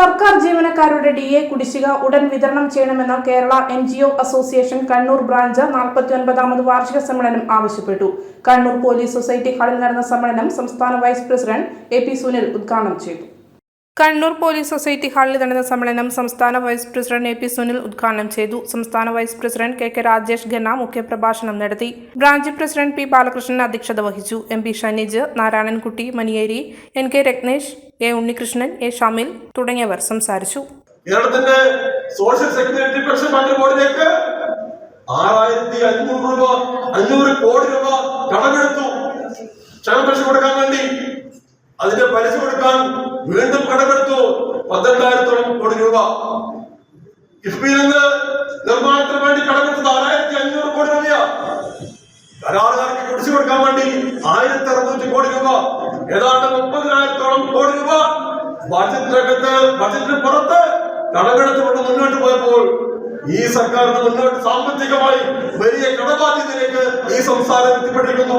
സർക്കാർ ജീവനക്കാരുടെ D A കുടിശ്ശിക ഉടൻ വിതരണം ചെയ്യണമെന്ന് Kerala N G O association Kannur branch നാൽപ്പത്തി ഒൻപതാമത് വാർഷിക സമ്മേളനം ആവശ്യപ്പെട്ടു. കണ്ണൂർ പോലീസ് സൊസൈറ്റി ഹാളിൽ നടന്ന സമ്മേളനം സംസ്ഥാന vice president A P Sunil ഉദ്ഘാടനം ചെയ്തു. കണ്ണൂർ പോലീസ് സൊസൈറ്റി ഹാളിൽ നടന്ന സമ്മേളനം സംസ്ഥാന vice president A P Sunil ഉദ്ഘാടനം ചെയ്തു. സംസ്ഥാന vice president K K Rajesh Khanna മുഖ്യപ്രഭാഷണം നടത്തി. ബ്രാഞ്ച് പ്രസിഡന്റ് പി ബാലകൃഷ്ണൻ അധ്യക്ഷത വഹിച്ചു. M P Shaneej Narayanankutty Maniyeri N K Ratnesh A Unnikrishnan A Shamil തുടങ്ങിയവർ സംസാരിച്ചു. കേരളത്തിന്റെ സോഷ്യൽ സെക്യൂരിറ്റി പെൻഷൻ ബോർഡിലേക്ക് ആറായിരത്തി അഞ്ഞൂറ് രൂപ അഞ്ഞൂറ് കോടി രൂപ അതിന്റെ പലിശ കൊടുക്കാൻ വീണ്ടും കടമെടുത്തു. പന്ത്രണ്ടായിരത്തോളം കോടി രൂപ. കിഫ്ബിയിൽ നിന്ന് നിർമ്മാണത്തിന് വേണ്ടി കടമെടുത്തത് ആറായിരത്തി അഞ്ഞൂറ് കോടി രൂപയാ. കരാറുകാർക്ക് കുടിച്ചു കൊടുക്കാൻ വേണ്ടി ആയിരത്തി അറുന്നൂറ്റി കോടി രൂപ. ഏതാണ്ട് മുപ്പതിനായിരത്തോളം കോടി രൂപ ബജറ്റിനകത്ത് ബജറ്റിന് പുറത്ത് കടമെടുത്തുകൊണ്ട് മുന്നോട്ട് പോയപ്പോൾ ഈ സർക്കാരിന് മുന്നോട്ട് സാമ്പത്തികമായി വലിയ കടബാധ്യതയിലേക്ക് ഈ സംസ്ഥാനം എത്തിപ്പെട്ടിരിക്കുന്നു.